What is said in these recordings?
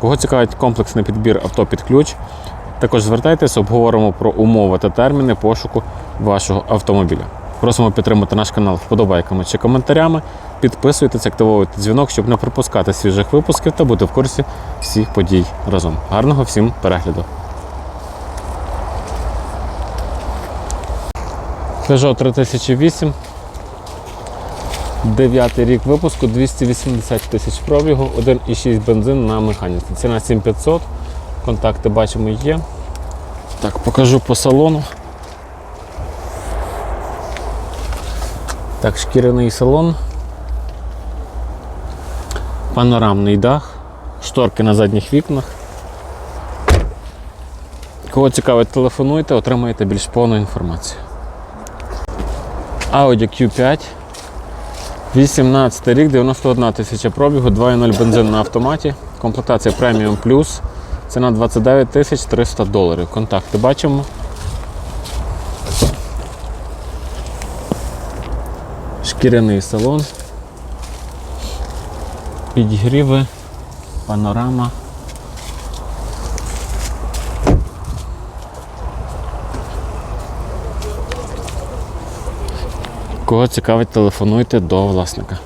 Кого цікавить комплексний підбір авто під ключ, також звертайтесь, обговоримо про умови та терміни пошуку вашого автомобіля. Просимо підтримати наш канал вподобайками чи коментарями. Підписуйтесь, активовуйте дзвінок, щоб не пропускати свіжих випусків та бути в курсі всіх подій разом. Гарного всім перегляду! Peugeot 3008. Дев'ятий рік випуску, 280 тисяч пробігу, 1,6 бензин на механіці. Ціна 7500. Контакти бачимо є. Так, покажу по салону. Так, шкіряний салон. Панорамний дах, шторки на задніх вікнах. Кого цікавить, телефонуйте, отримаєте більш повну інформацію. Audi Q5. 18 рік, 91 тисяча пробігу, 2.0 бензин на автоматі. Комплектація преміум плюс. Ціна 29 тисяч 300 доларів. Контакти бачимо. Шкіряний салон. Підігріви, панорама. Кого цікавить, телефонуйте до власника.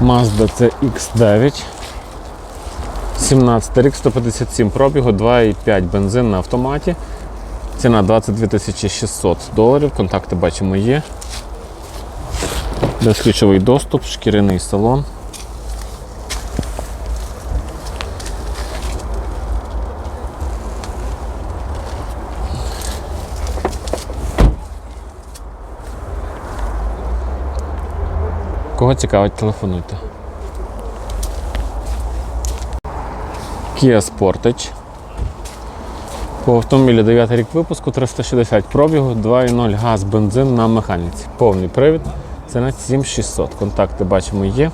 Mazda CX9. 17 рік, 157 пробігу, 2,5 бензин на автоматі. Ціна 22 600 доларів. Контакти бачимо є. Безключовий доступ, шкіряний салон. Кого цікавить, телефонуйте. Kia Sportage. По автомобілі 9 рік випуску, 360 пробігу, 2.0 газ, бензин на механіці. Повний привід. Ціна 7600. Контакти бачимо є.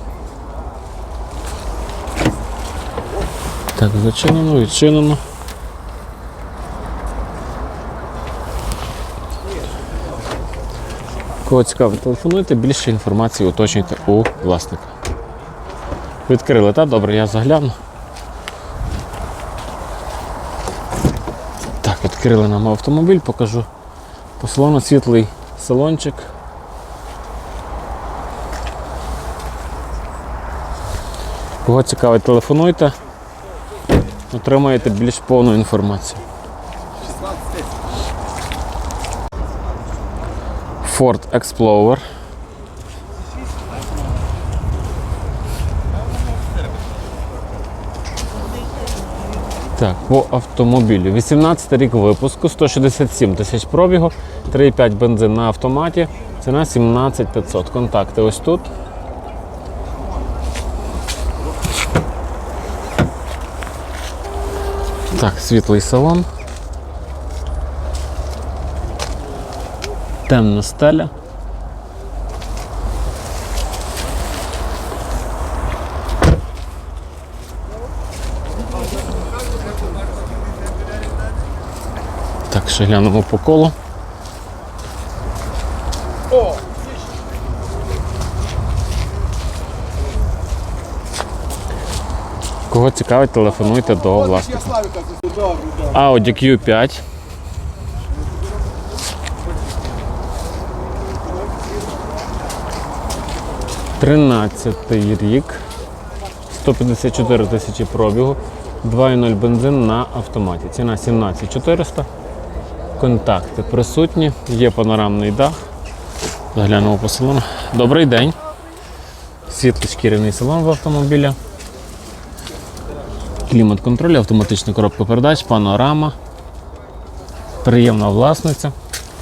Так, зачинено, відчинено. Кого цікаво, телефонуйте, більше інформації уточнюйте у власника. Відкрили, так? Добре, я загляну. Так, відкрили нам автомобіль, покажу. По салону світлий салончик. Кого цікавить, телефонуйте, отримаєте більш повну інформацію. Ford Explorer. Так, по автомобілю. 18 рік випуску, 167 тисяч пробігу, 3,5 бензин на автоматі. Ціна 17 500. Контакти ось тут. Так, світлий салон. Темна стеля. Так, ще глянемо по колу. Кого цікавить, телефонуйте до власника. Audi Q5. Тринадцятий рік. 154 тисячі пробігу. 2.0 бензин на автоматі. Ціна 17400. Контакти присутні. Є панорамний дах. Заглянемо по салону. Добрий день. Світлий шкіряний салон в автомобіля. Клімат-контроль, автоматична коробка передач, панорама. Приємна власниця.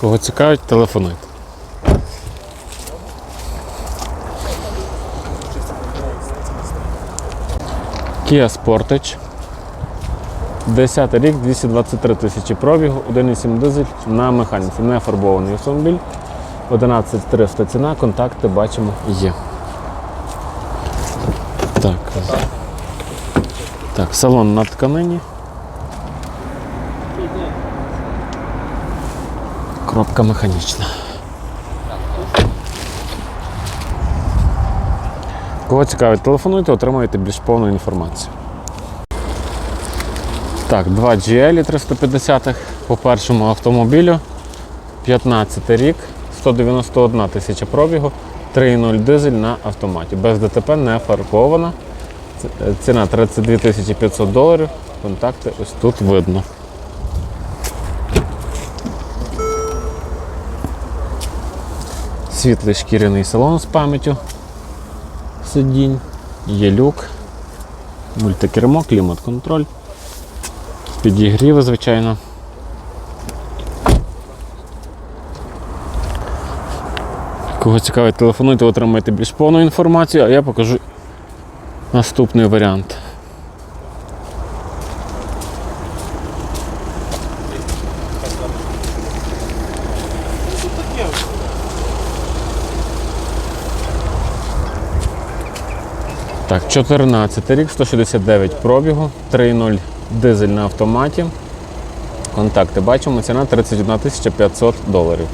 Кого цікавить, телефонуйте. Kia Sportage. 10 рік, 223 тисячі пробігу, 1,7 дизель на механіці. Не фарбований автомобіль. 11300 ціна, контакти бачимо є. Так. Так, салон на тканині. Кропка механічна. Кого цікавить, телефонуйте, отримаєте більш повну інформацію. Так, два GL 350 по першому автомобілю. 15 рік, 191 тисяча пробігу, 3,0 дизель на автоматі. Без ДТП не фарбована. Е, Ціна 32 500 доларів. Контакти ось тут видно. Світлий шкіряний салон з пам'яттю сидінь, є люк, мультикермо, клімат-контроль, підігрів, звичайно. Кого цікавить, телефонуйте, отримаєте більш повну інформацію, а я покажу наступний варіант. Так, 14 рік, 169 пробігу, 3.0 дизель на автоматі. Контакти бачимо, ціна 31 500 доларів.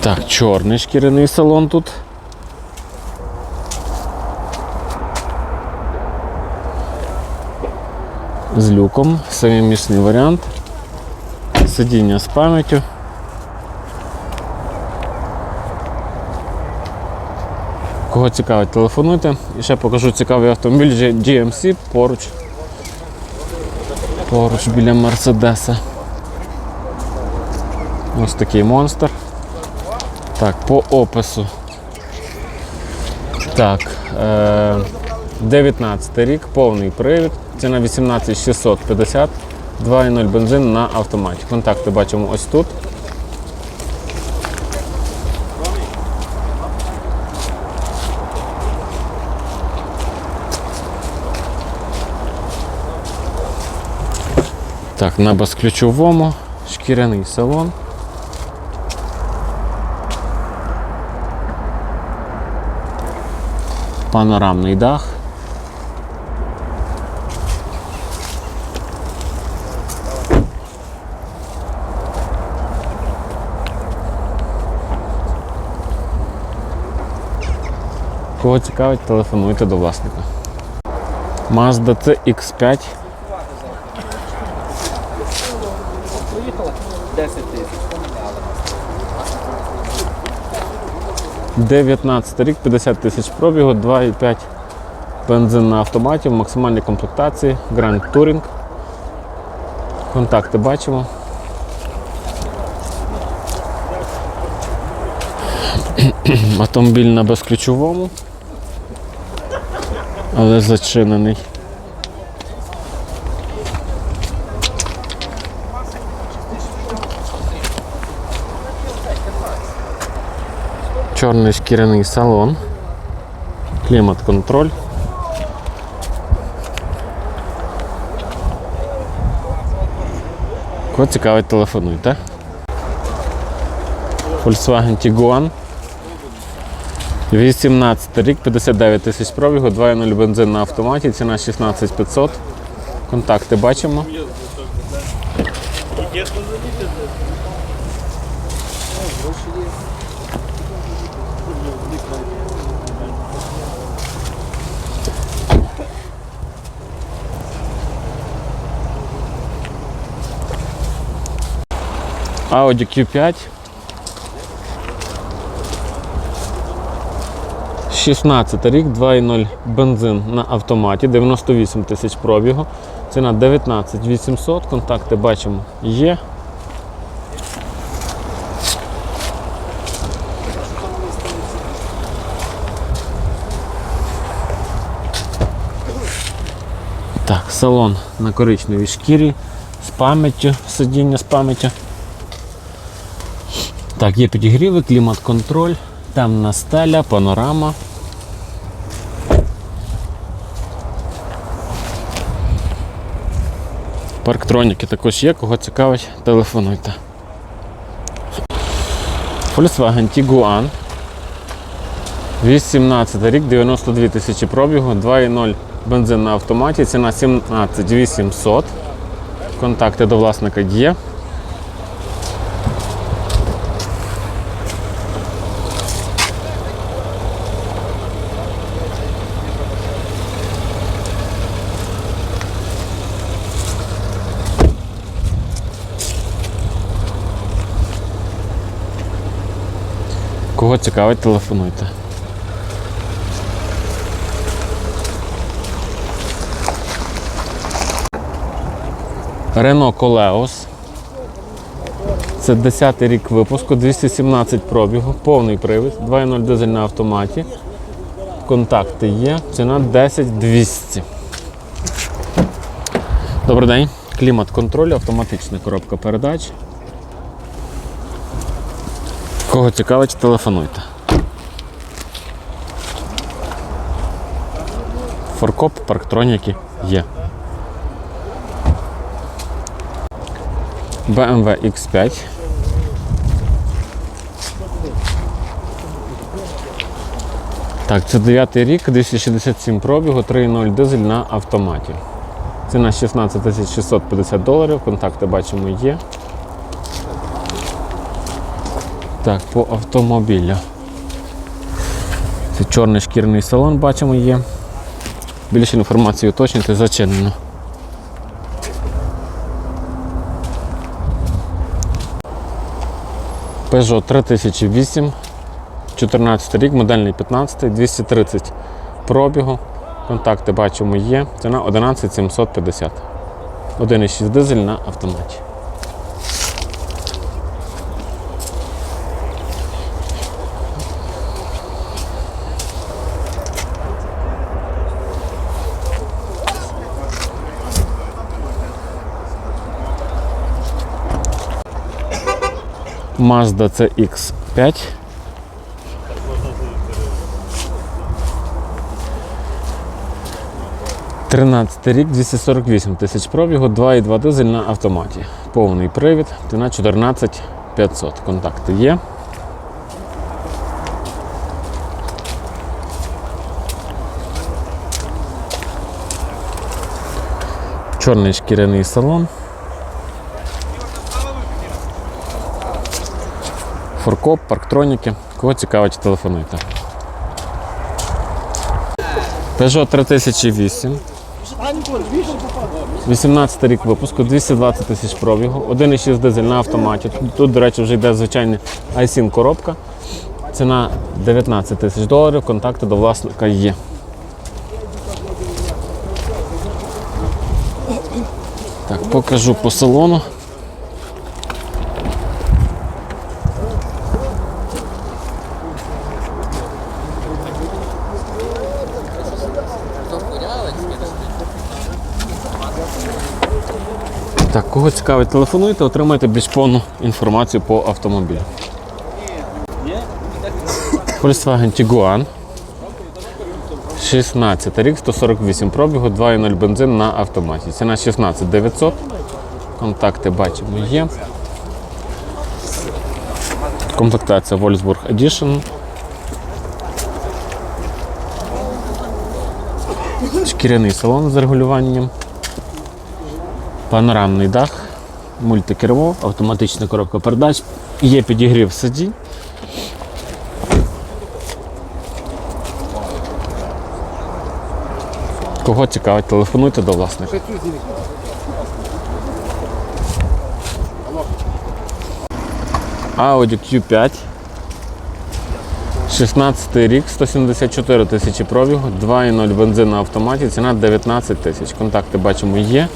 Так, чорний шкіряний салон тут. З люком, самий міцний варіант. Сидіння з пам'яттю. Кого цікавить, телефонуйте. І ще покажу цікавий автомобіль GMC поруч. Поруч біля Мерседеса. Ось такий монстр. Так, по опису. Так. Е- 19 рік, повний привід. Ціна 18650. 2,0 бензин на автоматі. Контакти бачимо ось тут. Так, на безключовому, шкіряний салон. Панорамний дах. Кого цікавить, телефонуйте до власника. Mazda CX5 10 тисяч поміняли. 19 рік, 50 тисяч пробігу, 2,5 бензин на автоматі в максимальній комплектації, Grand Touring. Контакти бачимо. Автомобіль на безключовому, але зачинений. Чорний шкіряний салон, клімат-контроль. Кого цікавить, телефонуйте. Volkswagen Tiguan. 18 рік, 59 тисяч пробігу, 2.0 бензин на автоматі, ціна 16500. Контакти бачимо. Audi Q5. 16 рік, 2.0 бензин на автоматі, 98 тисяч пробігу. Ціна 19 800, контакти бачимо є. Так, салон на коричневій шкірі з пам'яттю, сидіння з пам'яттю. Так, є підігріви, клімат-контроль, темна стеля, панорама. Парктроніки також є, кого цікавить, телефонуйте. Volkswagen Tiguan. 18 рік, 92 тисячі пробігу, 2,0 бензин на автоматі, ціна 17 800. Контакти до власника є. Кого цікавить, телефонуйте. Renault Koleos. Це 10 й рік випуску, 217 пробігу, повний привід, 2.0 дизель на автоматі. Контакти є. Ціна 10 200. Добрий день. Клімат-контроль, автоматична коробка передач. Кого цікавить, телефонуйте. Форкоп, парктроніки є. BMW X5. Так, це 9 рік, 267 пробігу, 3.0 дизель на автоматі. Ціна 16 650 доларів, контакти бачимо є. Так, по автомобілю. Це чорний шкірний салон, бачимо є. Більше інформації уточнити зачинено. Peugeot 3008, 14 рік, модельний 15, 230 пробігу. Контакти бачимо є. Ціна 11 750. 1,6 дизель на автоматі. Mazda CX5. Тринадцятий рік, 248 тисяч пробігу, 2,2 дизель на автоматі. Повний привід, ціна 14 500. Контакти є. Чорний шкіряний салон. Форкоп, парктроніки. Кого цікавить, телефонуйте. Peugeot 3008. 18 рік випуску, 220 тисяч пробігу, 1,6 дизель на автоматі. Тут, до речі, вже йде звичайна iSIN коробка. Ціна 19 тисяч доларів, контакти до власника є. Так, покажу по салону. Кого цікавить, телефонуйте, отримайте більш повну інформацію по автомобілю. Volkswagen Tiguan. 16 рік, 148 пробігу, 2,0 бензин на автоматі. Ціна 16 900. Контакти бачимо є. Комплектація Wolfsburg Edition. Шкіряний салон з регулюванням. Панорамний дах, мультикермо, автоматична коробка передач, є підігрів сидінь. Кого цікавить, телефонуйте до власника. Audi Q5. 16 рік, 174 тисячі пробігу, 2,0 бензин на автоматі, ціна 19 тисяч. Контакти бачимо є.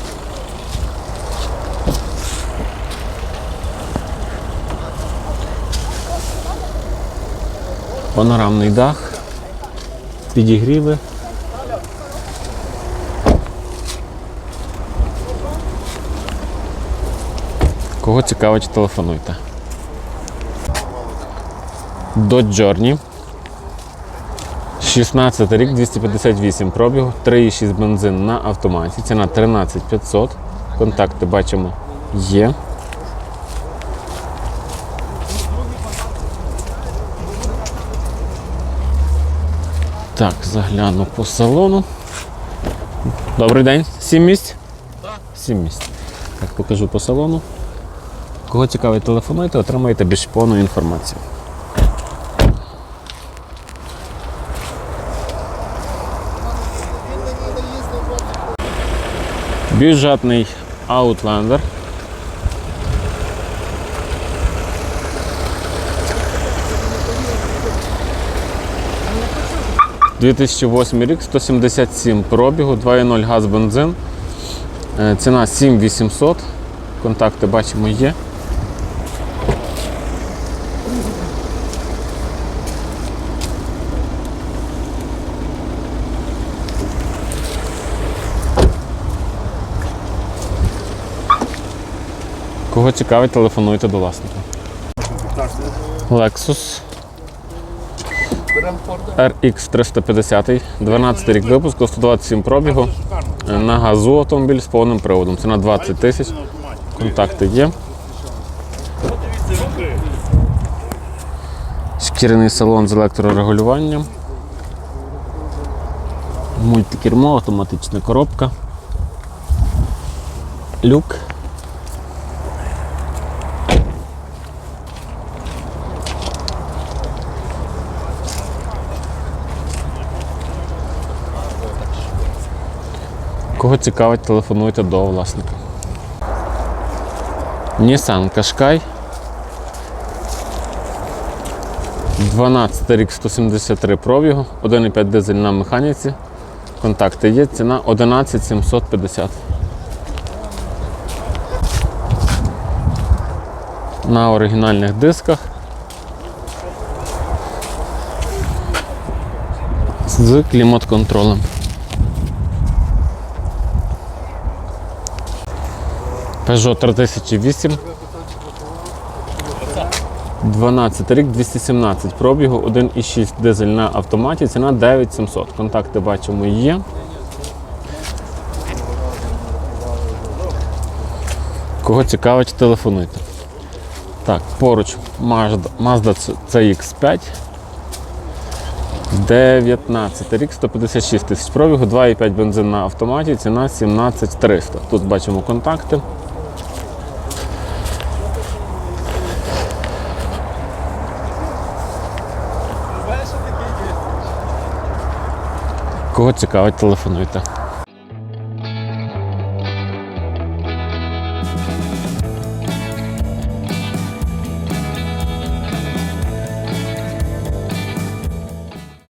Панорамний дах, підігріви. Кого цікавить, телефонуйте. Dodge Journey. 16 рік, 258 пробігу, 3,6 бензин на автоматі. Ціна 13 500. Контакти бачимо є. Так, загляну по салону. Добрий день. Сім місць? Так. Сім місць. Так, покажу по салону. Кого цікавить, телефонуйте, отримаєте більш повну інформацію. Бюджетний Outlander. – 2008 рік, 177 пробігу, 2.0 газ бензин. Е, Ціна 7800. Контакти бачимо є. Кого цікавить, телефонуйте до власника. Lexus RX 350, 12 рік випуску, 127 пробігу. Е, На газу автомобіль з повним приводом. Ціна 20 тисяч. Контакти є. Шкіряний салон з електрорегулюванням. Мультикермо, автоматична коробка. Люк. Кого цікавить, телефонуйте до власника. Nissan Qashqai. 12 рік 173 пробігу, 1,5 дизель на механіці. Контакти є, ціна 11 750. На оригінальних дисках. З клімат-контролем. Peugeot 3008. 12 рік, 217 пробігу, 1,6 дизель на автоматі, ціна 9700. Контакти бачимо є. Кого цікавить, телефонуйте. Так, поруч Mazda, Mazda CX5. 19 рік, 156 тисяч пробігу, 2,5 бензин на автоматі, ціна 17300. Тут бачимо контакти. Кого цікавить, телефонуйте.